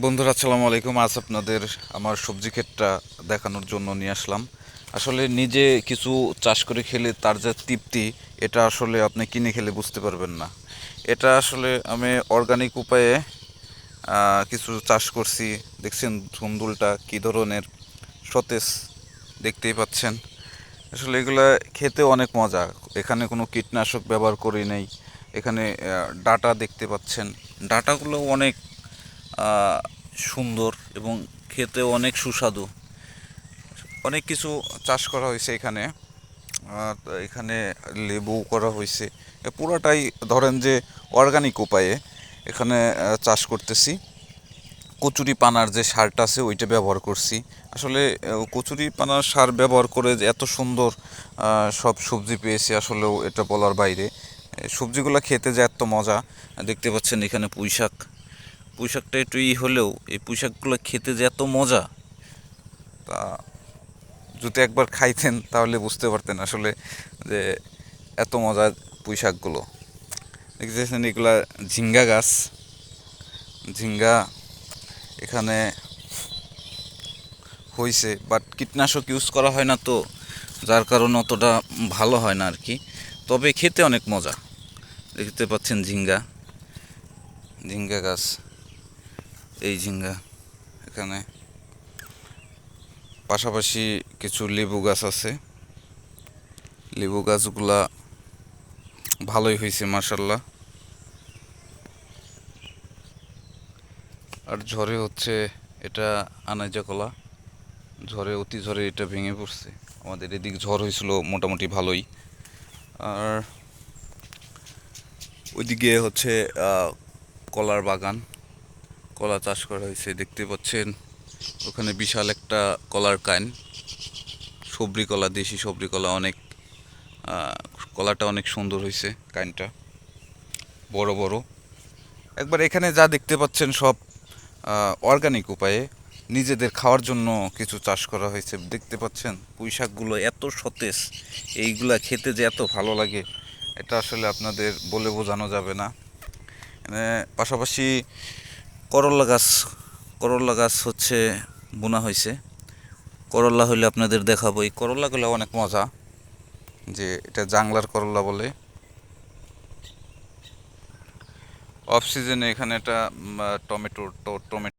বন্ধুরা, আসসালামু আলাইকুম। আজ আপনাদের আমার সবজি ক্ষেতটা দেখানোর জন্য নিয়ে আসলাম। আসলে নিজে কিছু চাষ করে খেলে তার যে তৃপ্তি, এটা আসলে আপনি কিনে খেলে বুঝতে পারবেন না। এটা আসলে আমি অর্গানিক উপায়ে কিছু চাষ করছি। দেখছেন ধুন্দুলটা কী ধরনের সতেজ দেখতেই পাচ্ছেন। আসলে এগুলো খেতে অনেক মজা। এখানে কোনো কীটনাশক ব্যবহার করি নেই। এখানে ডাটা দেখতে পাচ্ছেন। ডাটাগুলো অনেক সুন্দর এবং খেতেও অনেক সুস্বাদু। অনেক কিছু চাষ করা হয়েছে এখানে। এখানে লেবু করা হয়েছে। পুরাটাই ধরেন যে অর্গানিক উপায়ে এখানে চাষ করতেছি। কচুরি পানার যে সারটা আছে ওইটা ব্যবহার করছি। আসলে কচুরি পানার সার ব্যবহার করে যে এত সুন্দর সব সবজি পেয়েছি আসলেও এটা বলার বাইরে। সবজিগুলো খেতে যে এত মজা, দেখতে পাচ্ছেন এখানে পুঁই শাক পুঁই শাকটা একটু ই হলেও এই পুঁই শাকগুলো খেতে যে এত মজা, তা যদি একবার খাইতেন তাহলে বুঝতে পারতেন আসলে যে এত মজা পুঁই শাকগুলো দেখতেছেন এগুলা ঝিঙ্গা গাছ। ঝিঙ্গা এখানে হয়েছে বাট কীটনাশক ইউজ করা হয় না তো, যার কারণে অতটা ভালো হয় না আর কি তবে খেতে অনেক মজা। দেখতে পাচ্ছেন ঝিঙ্গা। ঝিঙ্গা গাছ। এই ঝিঙ্গা এখানে। পাশাপাশি কিছু লেবু গাছ আছে। লেবু গাছগুলা ভালোই হয়েছে মার্শাল্লাহ আর ঝড়ে হচ্ছে এটা আনাজা কলা। ঝড়ে অতি ঝড়ে এটা ভেঙে পড়ছে। আমাদের এদিক ঝড় হয়েছিল মোটামুটি ভালোই। আর ওইদিকে হচ্ছে কলার বাগান। কলা চাষ করা হয়েছে, দেখতে পাচ্ছেন। ওখানে বিশাল একটা কলার কাইন সবরি কলা, দেশি সবরি কলা অনেক কলাটা অনেক সুন্দর হয়েছে কাইনটা বড় বড়। একবার এখানে যা দেখতে পাচ্ছেন সব অর্গানিক উপায়ে নিজেদের খাওয়ার জন্য কিছু চাষ করা হয়েছে। দেখতে পাচ্ছেন পুঁই শাকগুলো এত সতেজ, এইগুলা খেতে যে এত ভালো লাগে, এটা আসলে আপনাদের বলে বোঝানো যাবে না। পাশাপাশি করলা গাছ করলা গাছ হচ্ছে বোনা হয়েছে করল্লা হলে আপনাদের দেখাবো। এই করল্লাগুলো অনেক মজা, যে এটা জাংলার করল্লা বলে। অফ সিজনে এখানে একটা টমেটো টমেটো